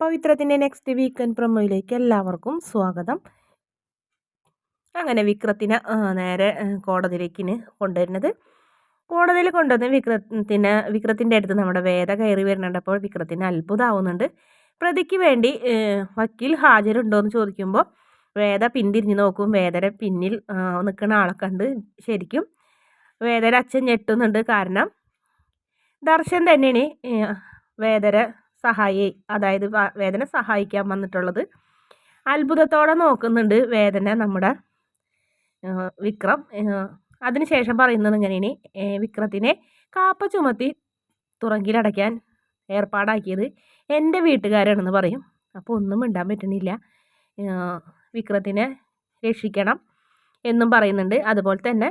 പവിത്രത്തിന്റെ next weekend പ്രൊമോയിലേക്ക് എല്ലാവർക്കും സ്വാഗതം. അങ്ങനെ വിക്രത്തിനെ നേരെ കോടതിയിലേക്ക് കൊണ്ടുവരുന്നത്. കോടതിയിൽ കൊണ്ടുവന്ന് വിക്രത്തിന് വിക്രത്തിന്റെ അടുത്ത് നമ്മുടെ വേദ കയറി വരുന്നുണ്ടപ്പോൾ വിക്രത്തിന് അത്ഭുതമാവുന്നുണ്ട് പ്രതിക്ക് വേണ്ടി വക്കീൽ ഹാജരുണ്ടോ എന്ന് ചോദിക്കുമ്പോൾ വേദ പിന്തിരിഞ്ഞ് നോക്കും. വേദയുടെ പിന്നിൽ നിൽക്കുന്ന ആളെ കണ്ട് ശരിക്കും വേദന അച്ഛൻ ഞെട്ടുന്നുണ്ട്. കാരണം ദർശൻ തന്നെയാണ് വേദന സഹായി അതായത് വേദന സഹായിക്കാൻ വന്നിട്ടുള്ളത്. അത്ഭുതത്തോടെ നോക്കുന്നുണ്ട് വേദന നമ്മുടെ വിക്രം. അതിനുശേഷം പറയുന്നത് ഇങ്ങനെയാണ്. വിക്രത്തിനെ കാപ്പ ചുമത്തി തുറങ്കിലടയ്ക്കാൻ ഏർപ്പാടാക്കിയത് എന്റെ വീട്ടുകാരാണെന്ന് പറയും. അപ്പോൾ ഒന്നും മിണ്ടാൻ പറ്റുന്നില്ല വിക്രത്തിനെ രക്ഷിക്കണം എന്നും പറയുന്നുണ്ട്. അതുപോലെ തന്നെ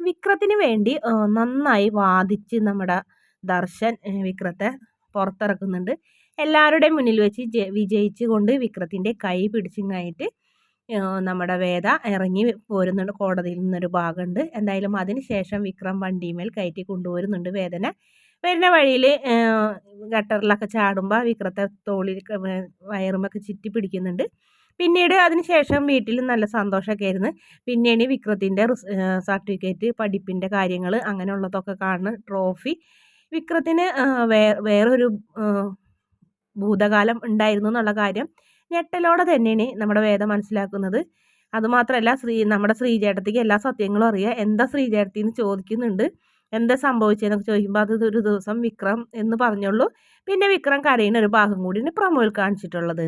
വിക്രത്തിന് വേണ്ടി നന്നായി വാദിച്ച് നമ്മുടെ ദർശൻ വിക്രത്തെ പുറത്തിറക്കുന്നുണ്ട്. എല്ലാവരുടെയും മുന്നിൽ വെച്ച് വിജയിച്ചു കൊണ്ട് വിക്രത്തിന്റെ കൈ പിടിച്ചിങ്ങായിട്ട് നമ്മുടെ വേദ ഇറങ്ങി പോരുന്നുണ്ട്. കോടതിയിൽ നിന്നൊരു ഭാഗമുണ്ട്. എന്തായാലും അതിന് ശേഷം വിക്രം വണ്ടിമേൽ കയറ്റി കൊണ്ടുപോരുന്നുണ്ട് വേദന. വരുന്ന വഴിയിൽ ഗട്ടറിലൊക്കെ ചാടുമ്പോൾ വിക്രത്തെ തോളിൽ വയറുമൊക്കെ ചുറ്റി പിടിക്കുന്നുണ്ട്. പിന്നീട് അതിനുശേഷം വീട്ടിൽ നല്ല സന്തോഷമൊക്കെ ആയിരുന്നു. പിന്നീട് വിക്രത്തിന്റെ സർട്ടിഫിക്കറ്റ് പഠിപ്പിന്റെ കാര്യങ്ങൾ അങ്ങനെയുള്ളതൊക്കെ കാണുന്ന ട്രോഫി വിക്രത്തിന് വേ വേറൊരു ഭൂതകാലം ഉണ്ടായിരുന്നു എന്നുള്ള കാര്യം ഞെട്ടലോടെ തന്നെയാണ് നമ്മുടെ വേദം മനസ്സിലാക്കുന്നത്. അതുമാത്രമല്ല ശ്രീ നമ്മുടെ ശ്രീചേട്ടത്തിക്ക് എല്ലാ സത്യങ്ങളും അറിയാം. എന്താ ശ്രീചേട്ടത്തി എന്ന് ചോദിക്കുന്നുണ്ട്. എന്താ സംഭവിച്ചതെന്നൊക്കെ ചോദിക്കുമ്പോൾ അത് ഒരു ദിവസം വിക്രം എന്ന് പറഞ്ഞുള്ളൂ. പിന്നെ വിക്രം കരയുന്ന ഒരു ഭാഗം കൂടി പ്രമോയിൽ കാണിച്ചിട്ടുള്ളത്.